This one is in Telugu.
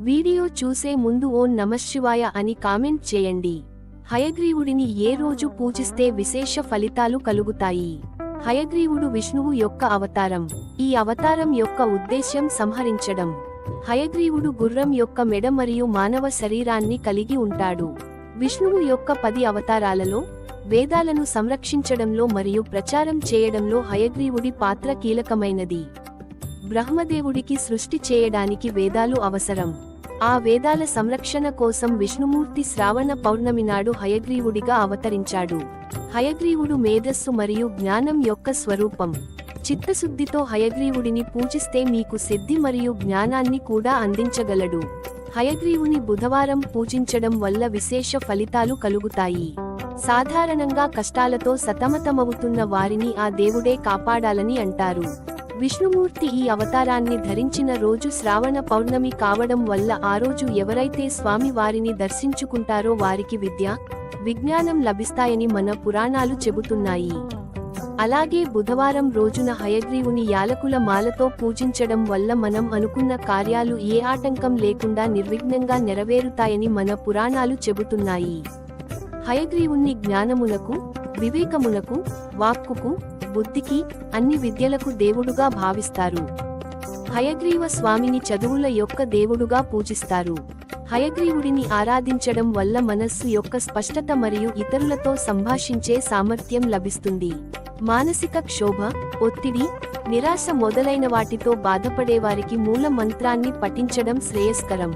వీడియో చూసే ముందు ఓం నమశివాయ అని కామెంట్ చేయండి. హయగ్రీవుడిని ఏ రోజు పూజిస్తే విశేష ఫలితాలు కలుగుతాయి? హయగ్రీవుడు విష్ణువు యొక్క అవతారం. ఈ అవతారం యొక్క ఉద్దేశ్యం సంహరించడం. హయగ్రీవుడు గుర్రం యొక్క మెడ మరియు మానవ శరీరాన్ని కలిగి ఉంటాడు. విష్ణువు యొక్క పది అవతారాలలో వేదాలను సంరక్షించడంలో మరియు ప్రచారం చేయడంలో హయగ్రీవుడి పాత్ర కీలకమైనది. బ్రహ్మదేవుడికి సృష్టి చేయడానికి వేదాలు అవసరం. ఆ వేదాల సంరక్షణ కోసం విష్ణుమూర్తి శ్రావణ పౌర్ణమి నాడు హయగ్రీవుడిగా అవతరించాడు. హయగ్రీవుడు మేధస్సు మరియు జ్ఞానం యొక్క స్వరూపం. చిత్తశుద్ధితో హయగ్రీవుడిని పూజిస్తే మీకు సిద్ధి మరియు జ్ఞానాన్ని కూడా అందించగలడు. హయగ్రీవుని బుధవారం పూజించడం వల్ల విశేష ఫలితాలు కలుగుతాయి. సాధారణంగా కష్టాలతో సతమతమవుతున్న వారిని ఆ దేవుడే కాపాడాలని అంటారు. విష్ణుమూర్తి ఈ అవతారాన్ని ధరించిన రోజు శ్రావణ పౌర్ణమి కావడం వల్ల ఆ రోజు ఎవరైతే స్వామి వారిని దర్శించుకుంటారో వారికి విద్య విజ్ఞానం లభిస్తాయని మన పురాణాలు చెబుతున్నాయి. అలాగే బుధవారం రోజున హయగ్రీవుని యాలకుల మాలతో పూజించడం వల్ల మనం అనుకున్న కార్యాలు ఏ ఆటంకం లేకుండా నిర్విఘ్నంగా నెరవేరుతాయని మన పురాణాలు చెబుతున్నాయి. హయగ్రీవుణ్ణి జ్ఞానమునకు వివేకమునకు వాక్కుకు బుద్ధికి అన్ని విద్యలకు దేవుడుగా భావిస్తారు. హయగ్రీవ స్వామిని చదువుల యొక్క దేవుడుగా పూజిస్తారు. హయగ్రీవుడిని ఆరాధించడం వల్ల మనస్సు యొక్క స్పష్టత మరియు ఇతరులతో సంభాషించే సామర్థ్యం లభిస్తుంది. మానసిక క్షోభ ఒత్తిడి నిరాశ మొదలైన వాటితో బాధపడేవారికి మూల మంత్రాన్ని పఠించడం శ్రేయస్కరం.